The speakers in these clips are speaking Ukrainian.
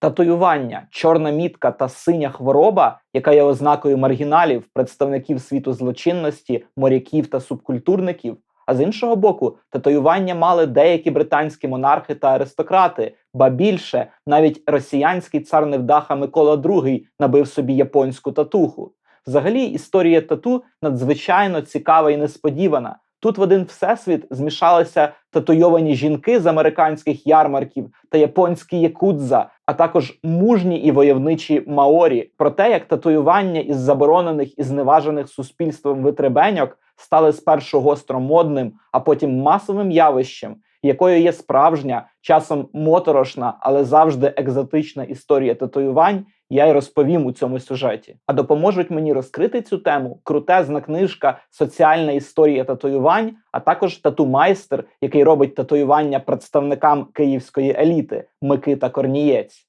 Татуювання, чорна мітка та синя хвороба, яка є ознакою маргіналів, представників світу злочинності, моряків та субкультурників. А з іншого боку, татуювання мали деякі британські монархи та аристократи, ба більше навіть росіянський цар невдаха Микола II набив собі японську татуху. Взагалі, історія тату надзвичайно цікава і несподівана. Тут в один всесвіт змішалися татуйовані жінки з американських ярмарків та японські якудза, а також мужні і войовничі маорі. Про те, як татуювання із заборонених і зневажених суспільством витребеньок стали спершу гостро модним, а потім масовим явищем, якою є справжня, часом моторошна, але завжди екзотична історія татуювань, я й розповім у цьому сюжеті. А допоможуть мені розкрити цю тему крутезна книжка Соціальна історія татуювань, а також тату-майстер, який робить татуювання представникам київської еліти Микита Корнієць.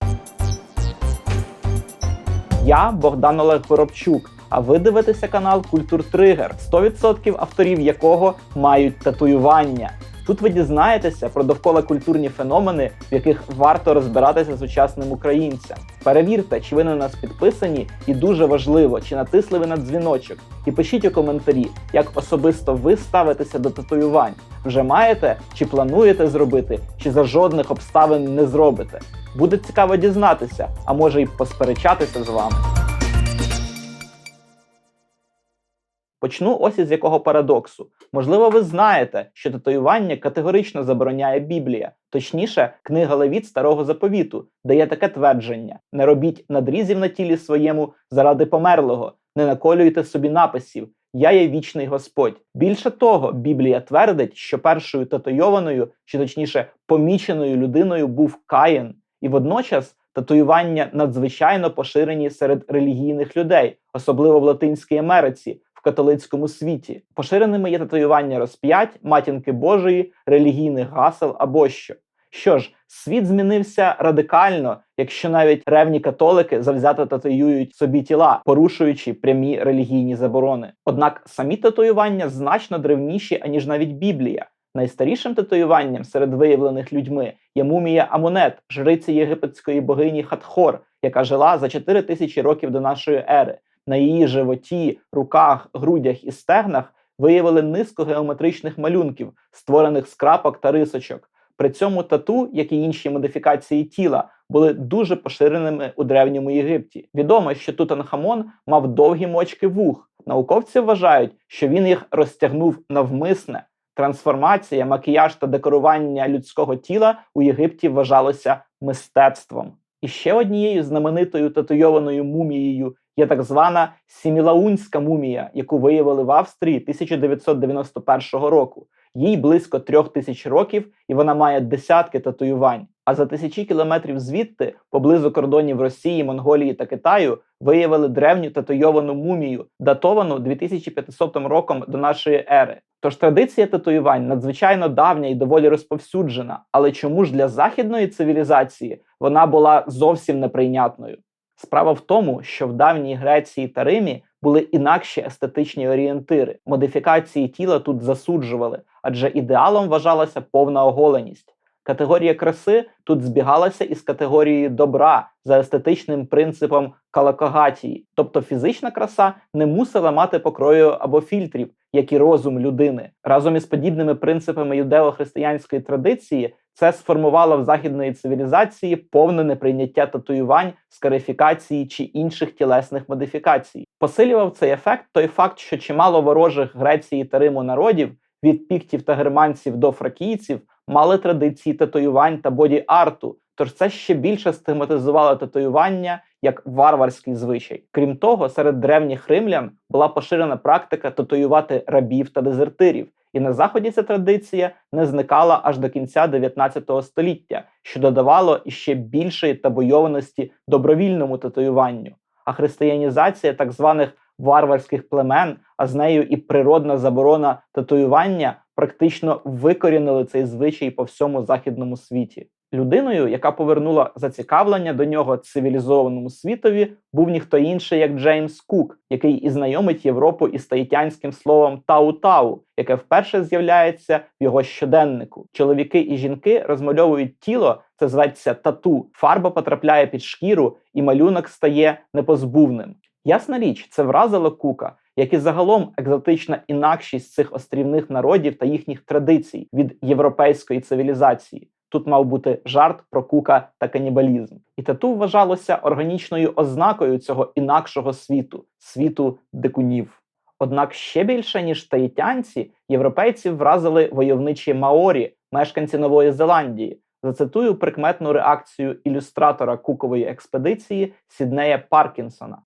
Я Богдан Олег Воробчук. А ви дивитеся канал Культур Тригер, 100% авторів якого мають татуювання. Тут ви дізнаєтеся про довкола культурні феномени, в яких варто розбиратися сучасним українцям. Перевірте, чи ви на нас підписані, і дуже важливо, чи натисли ви на дзвіночок. І пишіть у коментарі, як особисто ви ставитеся до татуювань. Вже маєте чи плануєте зробити, чи за жодних обставин не зробите. Буде цікаво дізнатися, а може й посперечатися з вами. Почну ось із якого парадоксу. Можливо, ви знаєте, що татуювання категорично забороняє Біблія, точніше, книга Левіт старого заповіту, де є таке твердження: не робіть надрізів на тілі своєму заради померлого, не наколюйте собі написів. Я є вічний Господь. Більше того, Біблія твердить, що першою татуйованою, чи точніше поміченою людиною був Каїн, і водночас татуювання надзвичайно поширені серед релігійних людей, особливо в Латинській Америці в католицькому світі. Поширеними є татуювання розп'ять, матінки Божої, релігійних гасел або що. Що ж, світ змінився радикально, якщо навіть ревні католики завзято татуюють собі тіла, порушуючи прямі релігійні заборони. Однак самі татуювання значно древніші, аніж навіть Біблія. Найстарішим татуюванням серед виявлених людьми є мумія Амонет, жриці єгипетської богині Хатхор, яка жила за 4 тисячі років до нашої ери. На її животі, руках, грудях і стегнах виявили низку геометричних малюнків, створених з крапок та рисочок. При цьому тату, як і інші модифікації тіла, були дуже поширеними у древньому Єгипті. Відомо, що Тутанхамон мав довгі мочки вух. Науковці вважають, що він їх розтягнув навмисне. Трансформація, макіяж та декорування людського тіла у Єгипті вважалося мистецтвом. І ще однією знаменитою татуйованою мумією є так звана Сімілаунська мумія, яку виявили в Австрії 1991 року. Їй близько трьох тисяч років, і вона має десятки татуювань. А за тисячі кілометрів звідти, поблизу кордонів Росії, Монголії та Китаю, виявили древню татуйовану мумію, датовану 2500 роком до нашої ери. Тож традиція татуювань надзвичайно давня і доволі розповсюджена. Але чому ж для західної цивілізації вона була зовсім неприйнятною? Справа в тому, що в давній Греції та Римі були інакші естетичні орієнтири. Модифікації тіла тут засуджували, адже ідеалом вважалася повна оголеність. Категорія краси тут збігалася із категорією добра за естетичним принципом калакогатії, тобто фізична краса не мусила мати покрою або фільтрів, як і розум людини. Разом із подібними принципами юдео-християнської традиції це сформувало в західної цивілізації повне неприйняття татуювань, скарифікації чи інших тілесних модифікацій. Посилював цей ефект той факт, що чимало ворожих Греції та Риму народів від піктів та германців до фракійців мали традиції татуювань та боді-арту, тож це ще більше стигматизувало татуювання як варварський звичай. Крім того, серед древніх римлян була поширена практика татуювати рабів та дезертирів. І на заході ця традиція не зникала аж до кінця 19 століття, що додавало іще більшої табойованості добровільному татуюванню. А християнізація так званих варварських племен, а з нею і природна заборона татуювання практично викорінили цей звичай по всьому західному світі. Людиною, яка повернула зацікавлення до нього цивілізованому світові, був ніхто інший, як Джеймс Кук, який і знайомить Європу із таїтянським словом тау-тау, яке вперше з'являється в його щоденнику. Чоловіки і жінки розмальовують тіло, це зветься тату. Фарба потрапляє під шкіру, і малюнок стає непозбувним. Ясна річ, це вразило Кука, як і загалом екзотична інакшість цих острівних народів та їхніх традицій від європейської цивілізації. Тут мав бути жарт про кука та канібалізм, і тату вважалося органічною ознакою цього інакшого світу світу дикунів. Однак ще більше ніж таїтянці, європейців вразили войовничі маорі, мешканці Нової Зеландії. Зацитую прикметну реакцію ілюстратора кукової експедиції Сіднея Паркінсона.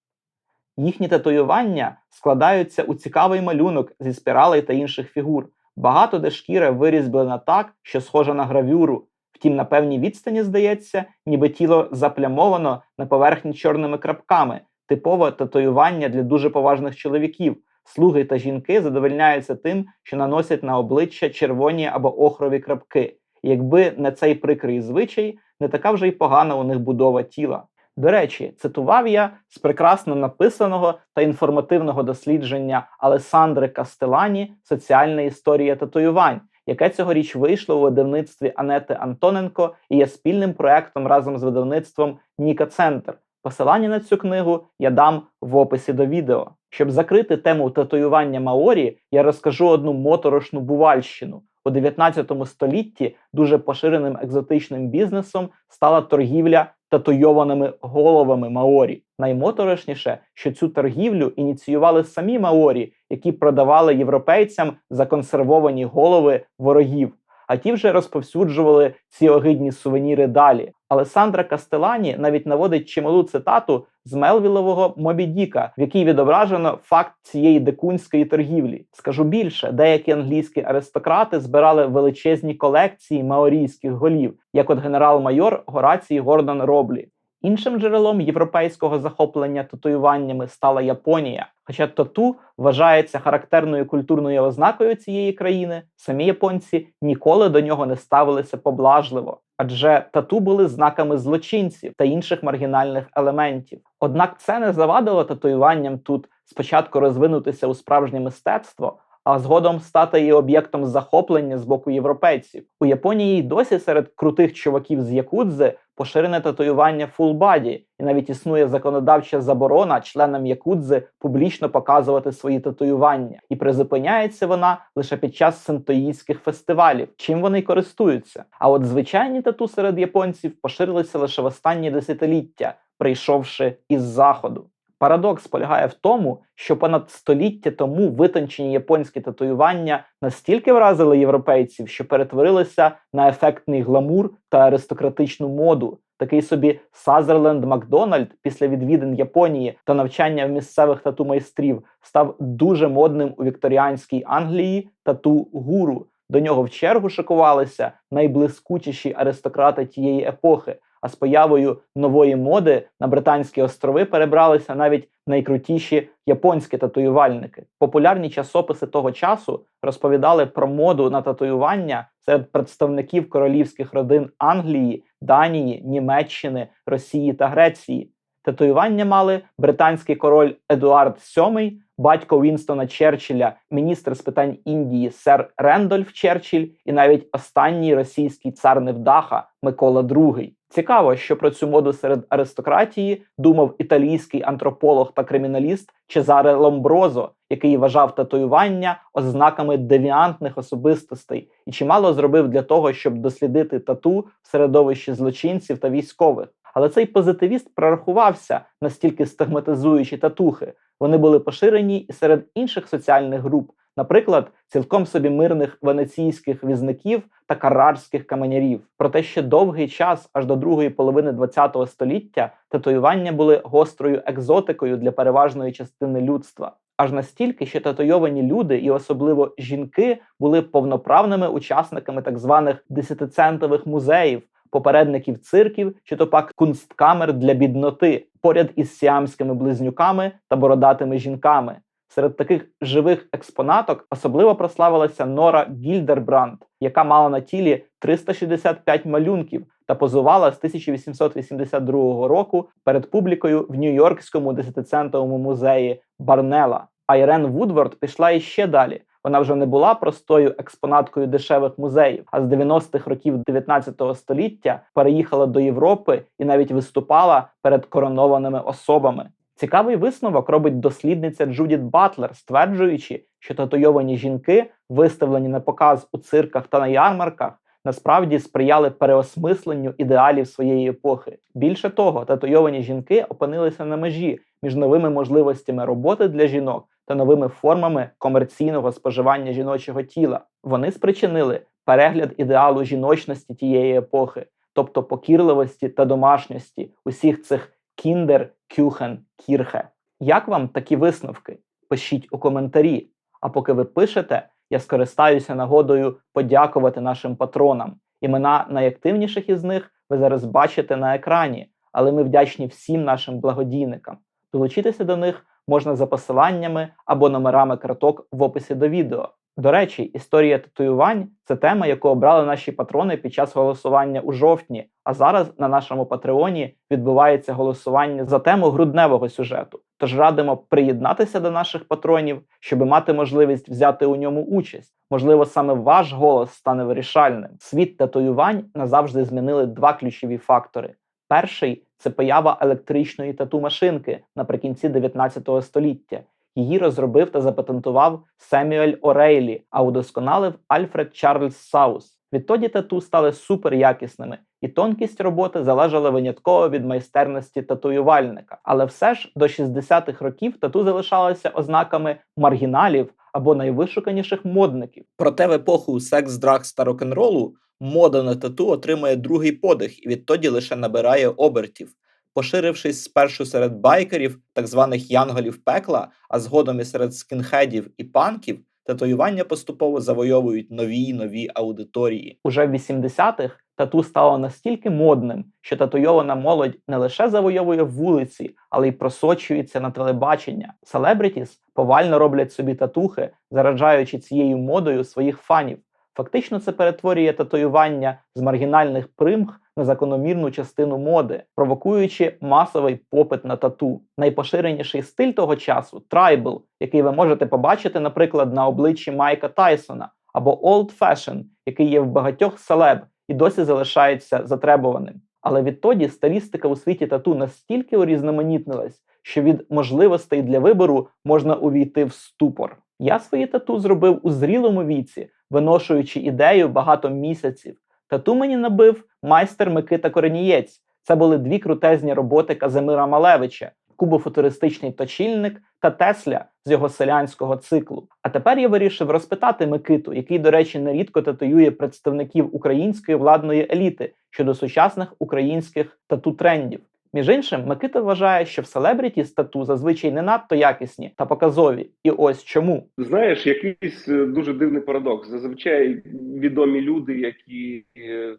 Їхні татуювання складаються у цікавий малюнок зі спіралей та інших фігур. Багато де шкіра вирізблена так, що схожа на гравюру. Втім, на певній відстані здається, ніби тіло заплямовано на поверхні чорними крапками, типове татуювання для дуже поважних чоловіків. Слуги та жінки задовольняються тим, що наносять на обличчя червоні або охрові крапки. Якби не цей прикрий звичай, не така вже й погана у них будова тіла. До речі, цитував я з прекрасно написаного та інформативного дослідження Алесандри Кастелані Соціальна історія татуювань, яке цьогоріч вийшло у видавництві Анети Антоненко і є спільним проектом разом з видавництвом Ніка Центр. Посилання на цю книгу я дам в описі до відео. Щоб закрити тему татуювання Маорі, я розкажу одну моторошну бувальщину. У 19 столітті дуже поширеним екзотичним бізнесом стала торгівля татуйованими головами Маорі. Наймоторошніше, що цю торгівлю ініціювали самі Маорі, які продавали європейцям законсервовані голови ворогів. А ті вже розповсюджували ці огидні сувеніри далі. Алесандра Кастелані навіть наводить чималу цитату з Мелвілового Мобі Діка, в якій відображено факт цієї дикунської торгівлі. Скажу більше, деякі англійські аристократи збирали величезні колекції маорійських голів, як от генерал-майор Горацій Гордон Роблі. Іншим джерелом європейського захоплення татуюваннями стала Японія. Хоча тату вважається характерною культурною ознакою цієї країни, самі японці ніколи до нього не ставилися поблажливо, адже тату були знаками злочинців та інших маргінальних елементів. Однак це не завадило татуюванням тут спочатку розвинутися у справжнє мистецтво, а згодом стати і об'єктом захоплення з боку європейців. У Японії досі серед крутих чуваків з Якудзи поширене татуювання фулбаді, і навіть існує законодавча заборона членам Якудзи публічно показувати свої татуювання, і призупиняється вона лише під час синтоїстських фестивалів, чим вони й користуються. А от звичайні тату серед японців поширилися лише в останні десятиліття, прийшовши із заходу. Парадокс полягає в тому, що понад століття тому витончені японські татуювання настільки вразили європейців, що перетворилися на ефектний гламур та аристократичну моду. Такий собі Сазерленд Макдональд після відвідин Японії та навчання в місцевих тату майстрів став дуже модним у вікторіанській Англії тату гуру. До нього в чергу шикувалися найблискучіші аристократи тієї епохи. А з появою нової моди на Британські острови перебралися навіть найкрутіші японські татуювальники. Популярні часописи того часу розповідали про моду на татуювання серед представників королівських родин Англії, Данії, Німеччини, Росії та Греції. Татуювання мали британський король Едуард VII, батько Вінстона Черчилля, міністр з питань Індії сер Рендольф Черчилль і навіть останній російський цар Невдаха Микола II. Цікаво, що про цю моду серед аристократії думав італійський антрополог та криміналіст Чезаре Ломброзо, який вважав татуювання ознаками девіантних особистостей і чимало зробив для того, щоб дослідити тату в середовищі злочинців та військових. Але цей позитивіст прорахувався настільки стигматизуючі татухи. Вони були поширені і серед інших соціальних груп, наприклад, цілком собі мирних венеційських візників та карарських каменярів. Проте ще довгий час, аж до другої половини ХХ століття, татуювання були гострою екзотикою для переважної частини людства. Аж настільки, що татуйовані люди, і особливо жінки, були повноправними учасниками так званих десятицентових музеїв, попередників цирків чи то пак кунсткамер для бідноти, поряд із сіамськими близнюками та бородатими жінками. Серед таких живих експонаток особливо прославилася Нора Гільдербранд, яка мала на тілі 365 малюнків та позувала з 1882 року перед публікою в Нью-Йоркському десятицентовому музеї Барнела. А Ірен Вудворд пішла іще далі. Вона вже не була простою експонаткою дешевих музеїв, а з 90-х років 19 століття переїхала до Європи і навіть виступала перед коронованими особами. Цікавий висновок робить дослідниця Джудіт Батлер, стверджуючи, що татуйовані жінки, виставлені на показ у цирках та на ярмарках, насправді сприяли переосмисленню ідеалів своєї епохи. Більше того, татуйовані жінки опинилися на межі між новими можливостями роботи для жінок та новими формами комерційного споживання жіночого тіла. Вони спричинили перегляд ідеалу жіночності тієї епохи, тобто покірливості та домашньості усіх цих кіндер, кюхен, кірхе. Як вам такі висновки? Пишіть у коментарі. А поки ви пишете, я скористаюся нагодою подякувати нашим патронам. Імена найактивніших із них ви зараз бачите на екрані, але ми вдячні всім нашим благодійникам. Долучитися до них можна за посиланнями або номерами карток в описі до відео. До речі, історія татуювань це тема, яку обрали наші патрони під час голосування у жовтні. А зараз на нашому патреоні відбувається голосування за тему грудневого сюжету. Тож радимо приєднатися до наших патронів, щоб мати можливість взяти у ньому участь. Можливо, саме ваш голос стане вирішальним. Світ татуювань назавжди змінили два ключові фактори. Перший це поява електричної тату-машинки наприкінці 19 століття. Її розробив та запатентував СемюельОрейлі, а удосконалив Альфред Чарльз Саус. Відтоді тату стали суперякісними, і тонкість роботи залежала винятково від майстерності татуювальника. Але все ж до 60-х років тату залишалося ознаками маргіналів або найвишуканіших модників. Проте в епоху секс, драгс та рок-н-ролу мода на тату отримує другий подих і відтоді лише набирає обертів. Поширившись спершу серед байкерів, так званих янголів пекла, а згодом і серед скінхедів і панків, татуювання поступово завойовують нові й нові аудиторії. Уже в 80-х тату стало настільки модним, що татуйована молодь не лише завойовує вулиці, але й просочується на телебачення. Селебрітіс повально роблять собі татухи, зараджаючи цією модою своїх фанів. Фактично, це перетворює татуювання з маргінальних примх на закономірну частину моди, провокуючи масовий попит на тату. Найпоширеніший стиль того часу трайбл, який ви можете побачити, наприклад, на обличчі Майка Тайсона, або Old Fashion, який є в багатьох селеб і досі залишається затребуваним. Але відтоді стилістика у світі тату настільки урізноманітнилась, що від можливостей для вибору можна увійти в ступор. Я свої тату зробив у зрілому віці, виношуючи ідею багато місяців. Тату мені набив майстер Микита Коренієць. Це були дві крутезні роботи Казимира Малевича, кубофутуристичний точильник та Тесля з його селянського циклу. А тепер я вирішив розпитати Микиту, який, до речі, нерідко татуює представників української владної еліти щодо сучасних українських тату-трендів. Між іншим, Микита вважає, що в селебріті стату зазвичай не надто якісні та показові. І ось чому. Знаєш, якийсь е, дуже дивний парадокс. Зазвичай відомі люди, які е,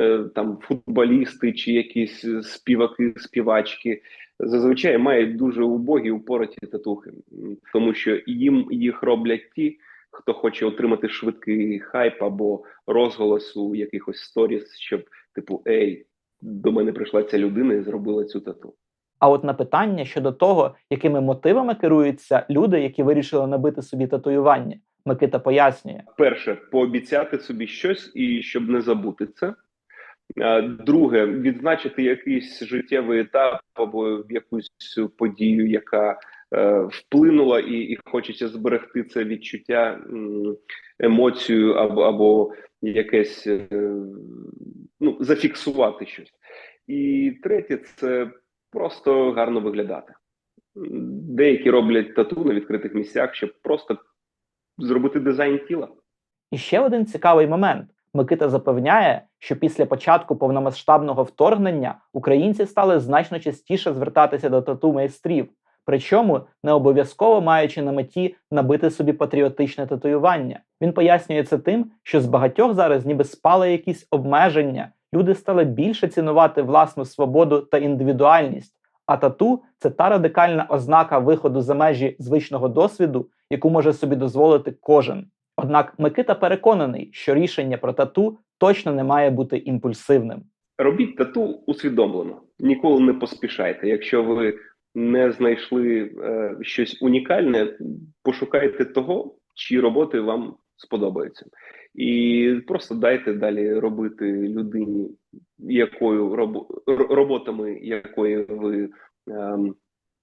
е, там футболісти чи якісь співаки, співачки, зазвичай мають дуже убогі упороті татухи, тому що їм їх роблять ті, хто хоче отримати швидкий хайп або розголос у якихось сторіс, щоб типу ей. До мене прийшла ця людина і зробила цю тату. А от на питання щодо того, якими мотивами керуються люди, які вирішили набити собі татуювання, Микита пояснює. перше пообіцяти собі щось і щоб не забути це. Друге, відзначити якийсь життєвий етап або якусь подію, яка вплинула, і, і хочеться зберегти це відчуття, емоцію або, або якесь е, ну, зафіксувати щось. І третє, це просто гарно виглядати. Деякі роблять тату на відкритих місцях, щоб просто зробити дизайн тіла. І ще один цікавий момент. Микита запевняє, що після початку повномасштабного вторгнення українці стали значно частіше звертатися до тату майстрів, причому не обов'язково маючи на меті набити собі патріотичне татуювання. Він пояснює це тим, що з багатьох зараз ніби спали якісь обмеження, люди стали більше цінувати власну свободу та індивідуальність. А тату це та радикальна ознака виходу за межі звичного досвіду, яку може собі дозволити кожен. Однак Микита переконаний, що рішення про тату точно не має бути імпульсивним. Робіть тату усвідомлено, ніколи не поспішайте. Якщо ви не знайшли е, щось унікальне, пошукайте того, чиї роботи вам сподобаються, і просто дайте далі робити людині, якою робо- роботами якої ви ем,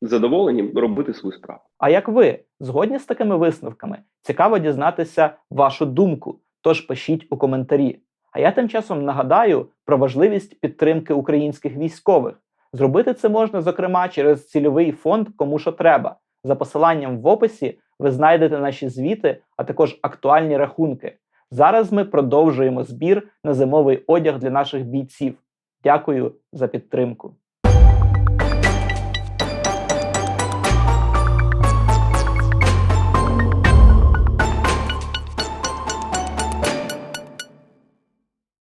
задоволені, робити свою справу. А як ви згодні з такими висновками? Цікаво дізнатися вашу думку. Тож пишіть у коментарі. А я тим часом нагадаю про важливість підтримки українських військових. Зробити це можна, зокрема, через цільовий фонд Кому що треба. За посиланням в описі ви знайдете наші звіти, а також актуальні рахунки. Зараз ми продовжуємо збір на зимовий одяг для наших бійців. Дякую за підтримку.